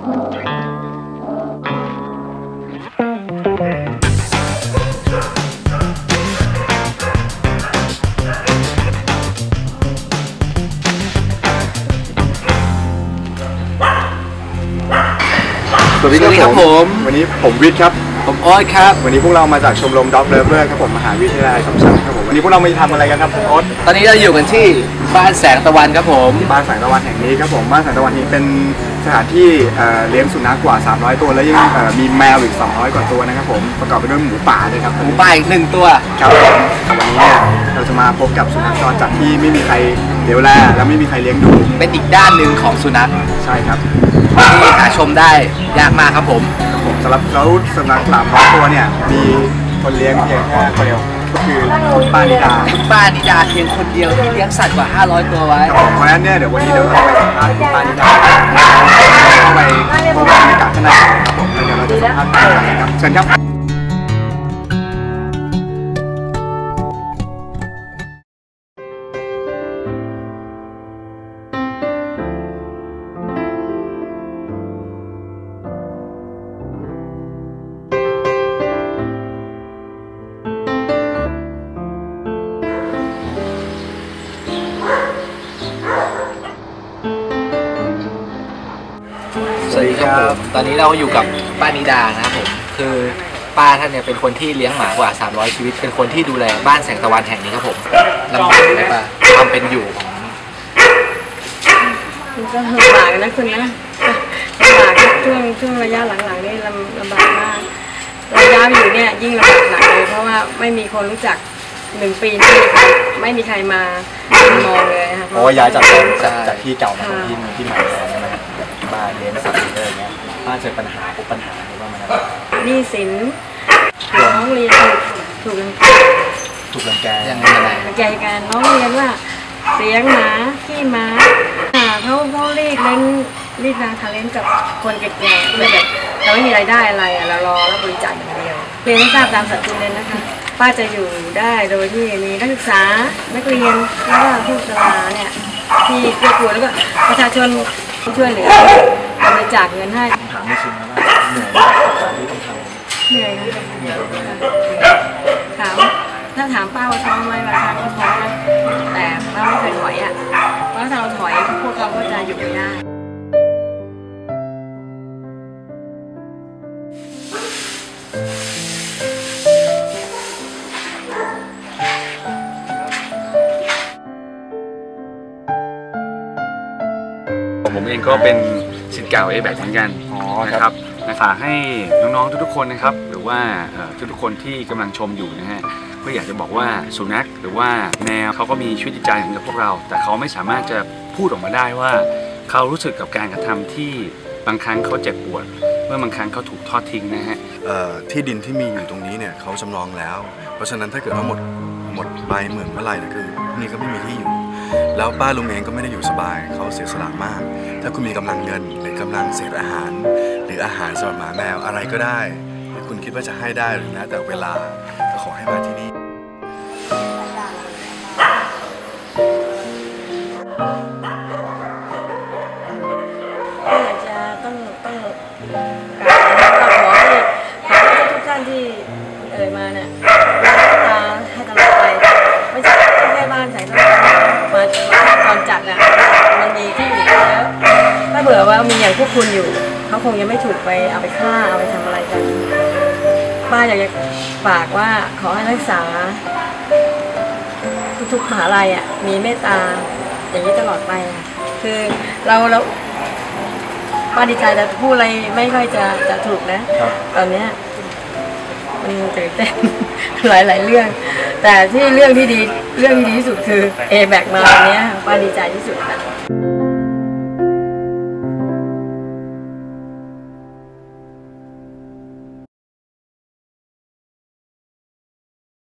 สวัสดีสวัสดีครับผม วันนี้ผมวิทย์ครับ ผมโอ๊ตครับ วันนี้พวกเรามาจากชมรมด็อกเลเวอร์ครับผมมหาวิทยาลัยสมชัยครับผมวันนี้พวกเรามาทำอะไรกันครับโอ๊ตตอนนี้เราอยู่กันที่บ้านแสงตะวันครับผม บ้านแสงตะวันแห่งนี้ครับผม บ้านแสงตะวันนี้เป็น สถานที่เอ่อเลี้ยงสุนัขกว่า 300 ตัว แล้วยังเอ่อมีแมวอีก 200 กว่าตัวนะครับผมประกอบไปด้วยหมูป่าด้วยครับหมูป่าอีกหนึ่งตัวครับผมวันนี้เนี่ยเราจะมาพบกับสุนัขจรจัดที่ไม่มีใครเลี้ยวแลและไม่มีใครเลี้ยงดูเป็นอีกด้านหนึ่งของสุนัขใช่ครับที่หาชมได้ยากมากครับผมครับผมสำหรับแล้วสุนัขสามร้อยตัวเนี่ยมีคนเลี้ยงเพียงแค่คนเดียว ก็คือคุณป้านิดาคุณป้านิดาเพียงคนเดียวที่เลี้ยงสัตว์กว่า 500 ตัวไว้ผมเพราะฉะนั้นเนี่ยเดี๋ยววันนี้เดี๋ยวเราไปสัมภาษณ์คุณป้านิดาเข้าไปพบบบรรยากาศข้างในครับผมแล้วเดี๋ยวเราจะสัมภาษณ์ป้านิดาครับเชิญครับ สวัสดีครับผมตอนนี้เราอยู่กับป้านิดานะครับผมคือป้าท่านเนี่ยเป็นคนที่เลี้ยงหมากว่า 300 ชีวิต เป็นคนที่ดูแลบ้านแสงตะวันแห่งนี้ครับผมลำบากไหมป้าความเป็นอยู่ของมันก็ลำบากนะคุณนะลำบากช่วงช่วงระยะหลังๆนี่ลำลำบากมากระยะอยู่เนี่ยยิ่งลำบากหนักเลยเพราะว่าไม่มีคนรู้จักหนึ่งปีนี่ไม่มีใครมามองเลยค่ะเพราะว่าย้ายจากจากจากที่เก่ามาที่ที่ใหม่แล้วใช่ไหมครั บมาเลี้ยงสัตว์อะไรอย่างเงี้ยป้าเจอปัญหาพบปัญหาอะไรบ้างไหมครับหนี้สินน้องเรียนถูกรังแกถูกรังแกยังไงยังไงรังแกกันน้องเรียนว่าเสียงหมาขี้หมาอ่าเขาเขาเรียกเล่นรีดราคาเล่นกับคนแก่ๆเลยแบบเราไม่มีรายได้อะไรอะเรารอแล้วบริจาคอย่างเดียวเรียนให้ทราบตามสัดส่วนเลยนะคะป้าจะอยู่ได้โดยที่มีนักศึกษานักเรียนแล้วก็ผู้ชราเนี่ยที่เกื้อกูลแล้วก็ประชาชน ช่วยเหลือบริจาคเงินให้ถามไม่ชินนะว่าเหนื่อยไหมกับการที่ต้องทำเหนื่อยค่ะถามถ้าถามป้าว่าท้อไหมบางครั้งก็ท้อนะแต่ป้าไม่เคยถอยอะเพราะถ้าเราถอยพวกเราก็จะอยู่ไม่ได้ ผมเองก็เป็นสิทธิ์เก่า a b a c เหมือนกันอ๋อนะครับฝากให้น้องๆทุกๆคนนะครับ หรือว่าเอ่อทุกๆคนที่กำลังชมอยู่นะฮะก็อยากจะบอกว่าสุนัขหรือว่าแมวเขาก็มีชีวิตจิตใจเหมือนกับพวกเรา แต่เขาไม่สามารถจะพูดออกมาได้ว่าเขารู้สึกกับการกระทำที่บางครั้งเขาเจ็บปวด เมื่อบางครั้งเขาถูกทอดทิ้งนะฮะเอ่อที่ดินที่มีอยู่ตรงนี้เนี่ยเขาจำลองแล้ว เพราะฉะนั้นถ้าเกิดว่าหมดหมดไปเหมือนเมื่อไหร่เนี่ยคือพวกนี้ก็ไม่มีที่อยู่ แล้วป้าลุงเองก็ไม่ได้อยู่สบาย เขาเสียสละมาก ถ้าคุณมีกำลังเงินหรือกำลังเศษอาหาร หรืออาหารสำหรับหมาแมวอะไรก็ได้ที่คุณคิดว่าจะให้ได้หรือนะแต่เวลาก็ขอให้มาที่นี่จะต้องต้อง พวกคุณอยู่ เขาคงยังไม่ถูกไปเอาไปฆ่าเอาไปทำอะไรกันป้าอยากจะฝากว่าขอให้รักษา ทุกๆมหาลัยอะมีเมตตาอย่างนี้ตลอดไปอะคือเราเราป้าดีใจแต่พูดอะไรไม่ค่อยจะจะถูกนะครับตอนเนี้ยมันตื่นเต้นหลายหลายๆเรื่อง แต่ที่เรื่องที่ดีเรื่องที่ดีที่สุดคือเอแบกมาวันเนี้ยป้าดีใจที่สุดนะ